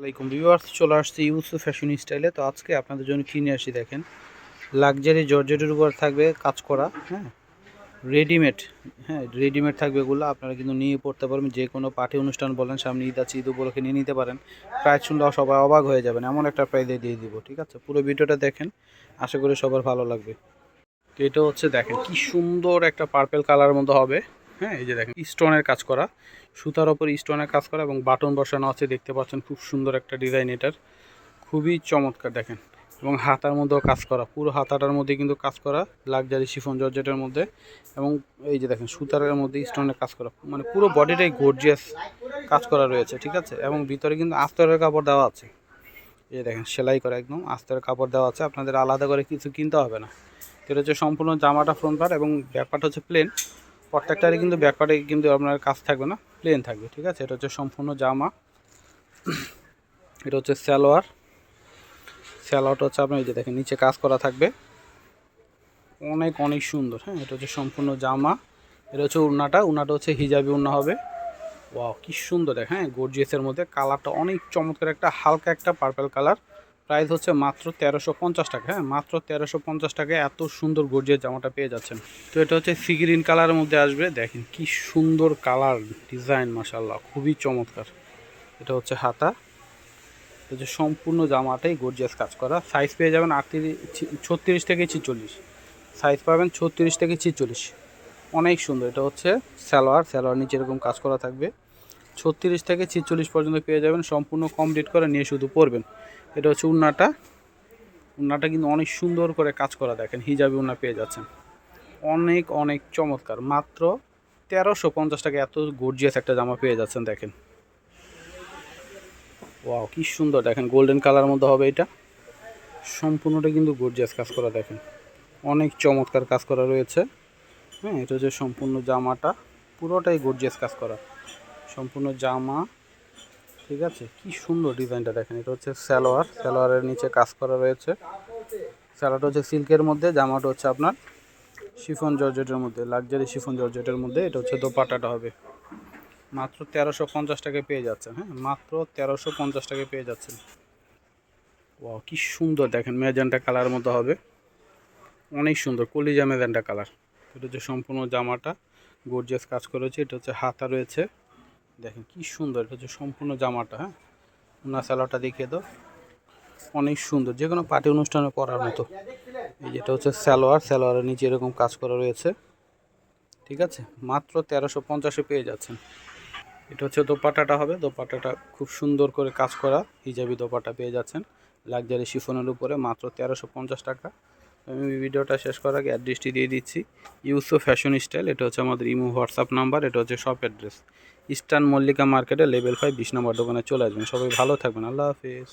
আসসালামাইকুম ভিউয়ার্স চলে আসছে ইউসুফ ফ্যাশন স্টাইলে তো আজকে আপনাদের জন্য কিনে আসি দেখেন? লাক্সারি জর্জেটের উপর থাকবে কাজ করা হ্যাঁ? রেডিমেড হ্যাঁ রেডিমেড থাকবে এগুলো। আপনারা কিন্তু নিয়ে পড়তে পারবেন। যে কোনো পার্টি অনুষ্ঠান বলেন, সামনে ঈদ আছে, ঈদ উপলক্ষে নিয়ে নিতে পারেন। প্রাইস শুনলে সবাই অবাক হয়ে যাবেন। এমন একটা প্রাইজে দিয়ে দিব, ঠিক আছে? পুরো ভিডিওটা দেখেন, আশা করি সবার ভালো লাগবে। তো এটা হচ্ছে দেখেন, কি সুন্দর একটা পার্পেল কালার মধ্যে হবে। হ্যাঁ এই যে দেখেন স্টোনের কাজ করা। সুতার ওপর স্টোনের কাজ করা এবং বাটন বসানো আছে, দেখতে পাচ্ছেন খুব সুন্দর একটা ডিজাইন এটার। খুবই চমৎকার, দেখেন। এবং হাতার মধ্যেও কাজ করা, পুরো হাতাটার মধ্যে কিন্তু কাজ করা লাক্সারি শিফন জর্জেটের মধ্যে। এবং এই যে দেখেন, সুতারের মধ্যে স্টোনের কাজ করা মানে পুরো বডিটাই গর্জিয়াস কাজ করা রয়েছে, ঠিক আছে? এবং ভিতরে কিন্তু আস্তরের কাপড় দেওয়া আছে। এই দেখেন, সেলাই করা একদম, আস্তরের কাপড় দেওয়া আছে, আপনাদের আলাদা করে কিছু কিনতে হবে না। এটা হচ্ছে সম্পূর্ণ জামাটা ফ্রন্ট পার্ট এবং ব্যাপারটা হচ্ছে প্লেন প্রত্যেকটারই কিন্তু ব্যাক পার্টে কিন্তু আপনার কাজ থাকবে না প্লেন থাকবে, ঠিক আছে? এটা হচ্ছে সম্পূর্ণ জামা। এটা হচ্ছে সালোয়ার। সালোয়ারটা হচ্ছে আপনার এই যে দেখেন, নিচে কাজ করা থাকবে। অনেক অনেক সুন্দর হ্যাঁ? এটা হচ্ছে সম্পূর্ণ জামা। এটা হচ্ছে উন্নাটা উন্নাটা হচ্ছে হিজাবি উন্না হবে। ওয়াও, কি সুন্দর দেখ হ্যাঁ গর্জিয়াসের মধ্যে। কালারটা অনেক চমৎকার, একটা হালকা একটা পার্পেল কালার প্রাইস হচ্ছে মাত্র তেরোশো পঞ্চাশ টাকা হ্যাঁ? মাত্র তেরোশো পঞ্চাশ টাকায় এত সুন্দর গর্জিয়াস জামাটা পেয়ে যাচ্ছেন। তো এটা হচ্ছে সি গ্রিন কালারের মধ্যে আসবে। দেখেন কি সুন্দর কালার, ডিজাইন মাসাল্লাহ খুবই চমৎকার। এটা হচ্ছে হাতা। হচ্ছে সম্পূর্ণ জামাটাই গর্জিয়াস কাজ করা। সাইজ পেয়ে যাবেন আটত্রিশ ছত্রিশ থেকে ছিচল্লিশ। সাইজ পাবেন ছত্রিশ থেকে ছিচল্লিশ। অনেক সুন্দর। এটা হচ্ছে সালোয়ার। সালোয়ার নিচে এরকম কাজ করা থাকবে। ছত্রিশ থেকে ছিচল্লিশ পর্যন্ত পেয়ে যাবেন। সম্পূর্ণ কমপ্লিট করে নিয়ে শুধু পরবেন। এটা হচ্ছে উন্নাটা। উন্নাটা কিন্তু অনেক সুন্দর করে কাজ করা দেখেন, হিজাবি উন্না পেয়ে যাচ্ছেন। অনেক অনেক চমৎকার। মাত্র তেরোশো পঞ্চাশ টাকা, এত গর্জিয়াস একটা জামা পেয়ে যাচ্ছেন দেখেন। ওয়াও কি সুন্দর দেখেন গোল্ডেন কালার মধ্যে হবে এটা। সম্পূর্ণটা কিন্তু গর্জিয়াস কাজ করা দেখেন। অনেক চমৎকার কাজ করা রয়েছে। হ্যাঁ এটা হচ্ছে সম্পূর্ণ জামাটা। পুরোটাই গর্জিয়াস কাজ করা। সম্পূর্ণ জামা, ঠিক আছে? কি সুন্দর ডিজাইনটা দেখেন, এটা হচ্ছে সালোয়ার, সালোয়ারের নিচে কাজ করা রয়েছে। সালোয়ারটা হচ্ছে সিল্কের মধ্যে, জামাটা হচ্ছে আপনার শিফন জর্জেটের মধ্যে, লাক্সারি শিফন জর্জেটের মধ্যে, এটা হচ্ছে দোপাটাটা হবে। মাত্র তেরোশো পঞ্চাশ টাকায় পেয়ে যাচ্ছেন হ্যাঁ? মাত্র তেরোশো পঞ্চাশ টাকায় পেয়ে যাচ্ছেন। ও কি সুন্দর দেখেন, মেজেন্টা কালার মতো হবে। অনেক সুন্দর, কলিজা মেজেন্টা কালার। এটা হচ্ছে সম্পূর্ণ জামাটা, গর্জিয়াস কাজ করেছে এটা হচ্ছে হাতা রয়েছে। দেখেন কি সুন্দর এটা হচ্ছে সম্পূর্ণ জামাটা হ্যাঁ? উনা সালোয়ারটা দেখিয়ে দাও। অনেক সুন্দর, যে কোনো পার্টি অনুষ্ঠানে পরার মতো। এই যেটা হচ্ছে সালোয়ার, সালোয়ারের নিচে এরকম কাজ করা রয়েছে। ঠিক আছে? মাত্র তেরোশো পঞ্চাশে পেয়ে যাচ্ছেন। এটা হচ্ছে দোপাটাটা হবে। দোপাটাটা খুব সুন্দর করে কাজ করা হিজাবি দোপাটা পেয়ে যাচ্ছেন। লাক্সারি শিফনের উপরে মাত্র তেরোশো পঞ্চাশ টাকা। আমি ভিডিওটা শেষ করার আগে অ্যাড্রেসটি দিয়ে দিচ্ছি ইউসো ফ্যাশন স্টাইল এটা হচ্ছে আমাদের ইমো হোয়াটসঅ্যাপ নাম্বার এটা হচ্ছে শপ অ্যাড্রেস ইস্টার্ন মল্লিকা মার্কেটে লেভেল ফাইভ বিশ নম্বর দোকানে চলে আসবেন। সবাই ভালো থাকবেন, আল্লাহ হাফিজ।